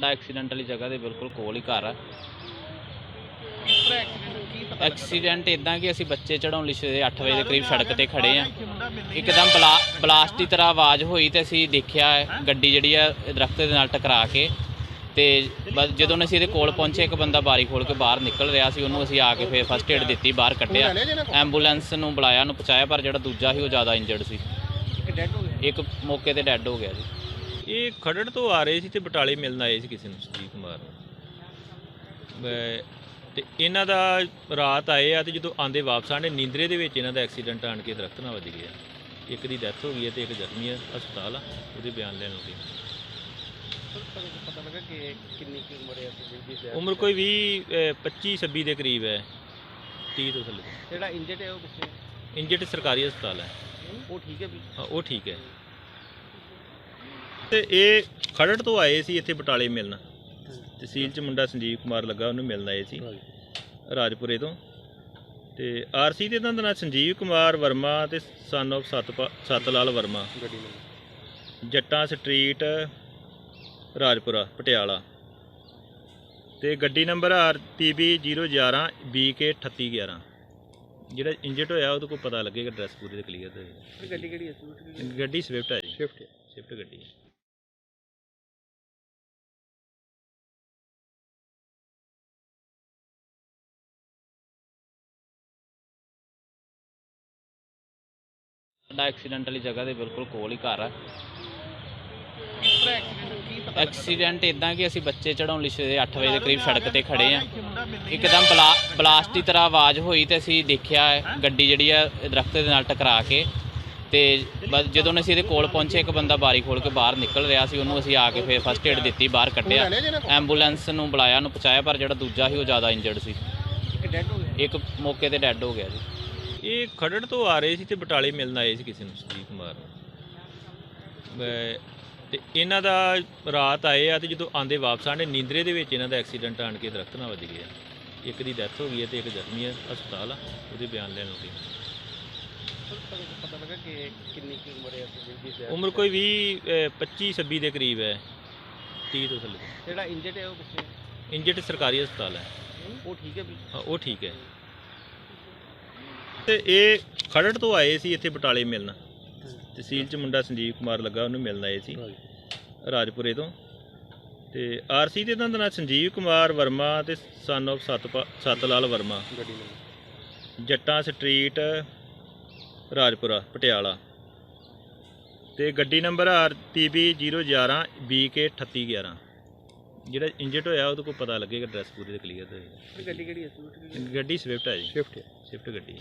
ਸਾਡਾ ਐਕਸੀਡੈਂਟ ਵਾਲੀ ਜਗ੍ਹਾ ਦੇ ਬਿਲਕੁਲ ਕੋਲ ਹੀ ਘਰ ਆ। ਐਕਸੀਡੈਂਟ ਕੀ ਇਦਾਂ ਕਿ ਅਸੀਂ ਬੱਚੇ ਚੜਾਉਣ ਲਈ ਸਵੇਰੇ 8 ਵਜੇ ਦੇ ਕਰੀਬ ਸੜਕ ਤੇ ਖੜੇ ਆ। ਇੱਕਦਮ ਬਲਾ, ਬਲਾਸਟ ਦੀ ਤਰ੍ਹਾਂ ਆਵਾਜ਼ ਹੋਈ ਤੇ ਅਸੀਂ ਦੇਖਿਆ ਗੱਡੀ ਜਿਹੜੀ ਆ ਦਰਖਤ ਦੇ ਨਾਲ ਟਕਰਾ ਕੇ ਤੇ ਬਸ ਜਦੋਂ ਅਸੀਂ ਇਹਦੇ ਕੋਲ ਪਹੁੰਚੇ, ਇੱਕ ਬੰਦਾ ਬਾਰੀ ਖੋਲ ਕੇ ਬਾਹਰ ਨਿਕਲ ਰਿਹਾ ਸੀ, ਉਹਨੂੰ ਅਸੀਂ ਆ ਕੇ ਫਿਰ ਫਸਟ ਏਡ ਦਿੱਤੀ, ਬਾਹਰ ਕੱਢਿਆ। ਐਂਬੂਲੈਂਸ ਨੂੰ ਬੁਲਾਇਆ, ਉਹਨੂੰ ਪਹੁੰਚਾਇਆ, ਪਰ ਜਿਹੜਾ ਦੂਜਾ ਸੀ, ਉਹ ਜ਼ਿਆਦਾ ਇੰਜਰਡ ਸੀ। ਇੱਕ ਮੌਕੇ ਤੇ ਡੈੱਡ ਹੋ ਗਿਆ ਜੀ। ਇਹ ਖੜੜ ਤੋਂ ਆ ਰਹੇ ਸੀ ਤੇ ਬਟਾਲੇ ਮਿਲਣ ਆਏ ਸੀ ਕਿਸੇ ਨੂੰ ਸੰਜੀਵ ਕੁਮਾਰ ਨੂੰ। ਮੈਂ- ਤੇ ਇਹਨਾਂ ਦਾ ਰਾਤ ਆਏ ਆ ਤੇ ਜਦੋਂ ਆਂਦੇ ਵਾਪਸ ਆਣੇ ਨੀਂਦਰੇ ਦੇ ਵਿੱਚ ਇਹਨਾਂ ਦਾ ਐਕਸੀਡੈਂਟ ਆਣ ਕੇ ਦਰਖਤ ਨਾਲ ਵੱਜ ਗਿਆ ਇੱਕ ਦੀ ਡੈਥ ਹੋ ਗਈ ਹੈ ਤੇ ਇੱਕ ਜ਼ਖਮੀ ਹੈ ਹਸਪਤਾਲ ਆ ਉਹਦੇ ਬਿਆਨ ਲੈਣ ਲੱਗੇ ਪਤਾ ਲੱਗਾ ਕਿ ਕਿੰਨੀ ਕੀ ਉਮਰ ਹੈ ਦੀ ਉਮਰ ਕੋਈ 20 25 26 ਦੇ ਕਰੀਬ ਹੈ 30 ਤੋਂ ਥੱਲੇ। ਜਿਹੜਾ ਇੰਜਰਡ ਹੈ ਉਹ ਕਿੱਥੇ ਇੰਜਰਡ ਸਰਕਾਰੀ ਹਸਪਤਾਲ ਹੈ। ਉਹ ਠੀਕ ਹੈ ਵੀ? ਹਾਂ, ਉਹ ਠੀਕ ਹੈ। ਤੇ ਇਹ ਖੜੜ ਤੋਂ ਆਏ ਸੀ ਇੱਥੇ ਬਟਾਲੇ ਮਿਲਣ। ਤਹਿਸੀਲ ਚ ਮੁੰਡਾ ਸੰਜੀਵ ਕੁਮਾਰ ਲੱਗਾ ਉਹਨੂੰ ਮਿਲਣ ਆਏ ਸੀ। ਰਾਜਪੁਰੇ ਤੋਂ। ਤੇ ਆਰਸੀ ਦੇ ਇਹਨਾਂ ਦਾ ਨਾਂ ਸੰਜੀਵ ਕੁਮਾਰ ਵਰਮਾ ਤੇ ਸਨ of ਸਤਪਾ ਸਤਲਾਲ ਵਰਮਾ। ਜੱਟਾਂ ਸਟਰੀਟ ਰਾਜਪੁਰਾ ਪਟਿਆਲਾ। ਤੇ ਗੱਡੀ ਨੰਬਰ ਆਰਟੀਬੀ 011 BK 3811 ਜਿਹੜਾ ਇੰਜਰਡ ਹੋਇਆ ਉਹਦੇ ਕੋਲ ਪਤਾ ਲੱਗੇਗਾ ਐਡਰੈਸ ਪੂਰੇ ਤੇ ਕਲੀਅਰ ਹੋਏਗਾ ਗੱਡੀ ਕਿਹੜੀ ਹੈ? ਸਵਿਫਟ ਗੱਡੀ ਸਵਿਫਟ ਹੈ ਜੀ। ਸਵਿਫਟ ਗੱਡੀ ਹੈ। ਸਾਡਾ ਐਕਸੀਡੈਂਟ ਵਾਲੀ ਜਗ੍ਹਾ ਦੇ ਬਿਲਕੁਲ ਕੋਲ ਹੀ ਘਰ ਆ। ਕਿਸ ਤਰ੍ਹਾਂ ਐਕਸੀਡੈਂਟ ਕੀ ਪਤਾ ਐਕਸੀਡੈਂਟ ਇਦਾਂ ਕਿ ਅਸੀਂ ਬੱਚੇ ਚੜਾਉਣ ਲਈ ਸਵੇਰੇ 8 ਵਜੇ ਦੇ ਕਰੀਬ ਸੜਕ ਤੇ ਖੜੇ ਆ। ਇੱਕਦਮ ਬਲਾ ਬਲਾਸਟ ਦੀ ਤਰ੍ਹਾਂ ਆਵਾਜ਼ ਹੋਈ ਤੇ ਅਸੀਂ ਦੇਖਿਆ ਗੱਡੀ ਜਿਹੜੀ ਆ ਦਰਖਤ ਦੇ ਨਾਲ ਟਕਰਾ ਕੇ ਤੇ ਬਸ ਜਦੋਂ ਅਸੀਂ ਇਹਦੇ ਕੋਲ ਪਹੁੰਚੇ ਇੱਕ ਬੰਦਾ ਬਾਰੀ ਖੋਲ ਕੇ ਬਾਹਰ ਨਿਕਲ ਰਿਹਾ ਸੀ ਉਹਨੂੰ ਅਸੀਂ ਆ ਕੇ ਫਿਰ ਫਸਟ ਏਡ ਦਿੱਤੀ ਬਾਹਰ ਕੱਢਿਆ। ਐਂਬੂਲੈਂਸ ਨੂੰ ਬੁਲਾਇਆ ਉਹਨੂੰ ਪਹੁੰਚਾਇਆ ਪਰ ਜਿਹੜਾ ਦੂਜਾ ਸੀ ਉਹ ਜ਼ਿਆਦਾ ਇੰਜਰਡ ਸੀ। ਇੱਕ ਡੈਡ ਹੋ ਗਿਆ? ਇੱਕ ਮੌਕੇ ਤੇ ਡੈੱਡ ਹੋ ਗਿਆ ਜੀ। ਇਹ ਖੜੜ ਤੋਂ ਆ ਰਹੇ ਸੀ ਤੇ ਬਟਾਲੇ ਮਿਲਣ ਆਏ ਸੀ ਕਿਸੇ ਨੂੰ ਸੰਜੀਵ ਕੁਮਾਰ ਨੂੰ। ਤੇ ਇਹਨਾਂ ਦਾ ਰਾਤ ਆਏ ਆ ਤੇ ਜਦੋਂ ਆਂਦੇ ਵਾਪਸ ਆਣੇ ਨੀਂਦਰੇ ਦੇ ਵਿੱਚ ਇਹਨਾਂ ਦਾ ਐਕਸੀਡੈਂਟ ਆਣ ਕੇ ਦਰਖਤ ਨਾਲ ਵੱਜ ਗਿਆ। ਇੱਕ ਦੀ ਡੈਥ ਹੋ ਗਈ ਹੈ ਤੇ ਇੱਕ ਜ਼ਖਮੀ ਹੈ ਹਸਪਤਾਲ ਆ ਉਹਦੇ ਬਿਆਨ ਲੈਣ ਲੱਗੇ ਪਤਾ ਲੱਗਾ ਕਿ ਕਿੰਨੀ ਕੀ ਉਮਰ ਹੈ ਜੀ ਦੀ ਉਮਰ ਕੋਈ 20 25 26 ਦੇ ਕਰੀਬ ਹੈ 30 ਤੋਂ ਥੱਲੇ। ਜਿਹੜਾ ਇੰਜਰਡ ਹੈ ਉਹ ਕਿੱਥੇ? ਇੰਜਰਡ ਸਰਕਾਰੀ ਹਸਪਤਾਲ ਹੈ। ਉਹ ਠੀਕ ਹੈ ਵੀ? ਹਾਂ, ਉਹ ਠੀਕ ਹੈ। ਤੇ ਇਹ ਖੜੜ ਤੋਂ ਆਏ ਸੀ ਇੱਥੇ ਬਟਾਲੇ ਮਿਲਣ। ਤਹਿਸੀਲ ਚ ਮੁੰਡਾ ਸੰਜੀਵ ਕੁਮਾਰ ਲੱਗਾ ਉਹਨੂੰ ਮਿਲਣ ਆਏ ਸੀ। ਰਾਜਪੁਰੇ ਤੋਂ। ਤੇ ਆਰਸੀ ਦੇ ਇਹਨਾਂ ਦਾ ਨਾਂ ਸੰਜੀਵ ਕੁਮਾਰ ਵਰਮਾ ਤੇ ਸਨ of ਸਤਪਾ ਸਤਲਾਲ ਵਰਮਾ। ਨਾਲ ਜੱਟਾਂ ਸਟਰੀਟ ਰਾਜਪੁਰਾ ਪਟਿਆਲਾ। ਤੇ ਗੱਡੀ ਨੰਬਰ ਆਰਟੀਬੀ 011 BK 3811 ਜਿਹੜਾ ਇੰਜਰਡ ਹੋਇਆ ਉਹਦੇ ਕੋਲ ਪਤਾ ਲੱਗੇਗਾ ਐਡਰੈਸ ਪੂਰੇ ਤੇ ਕਲੀਅਰ ਹੋਏਗਾ। ਗੱਡੀ ਕਿਹੜੀ ਹੈ? ਸਵਿਫਟ ਗੱਡੀ ਸਵਿਫਟ ਹੈ ਜੀ। ਸ਼ਿਫਟ ਸਵਿਫਟ ਗੱਡੀ ਹੈ।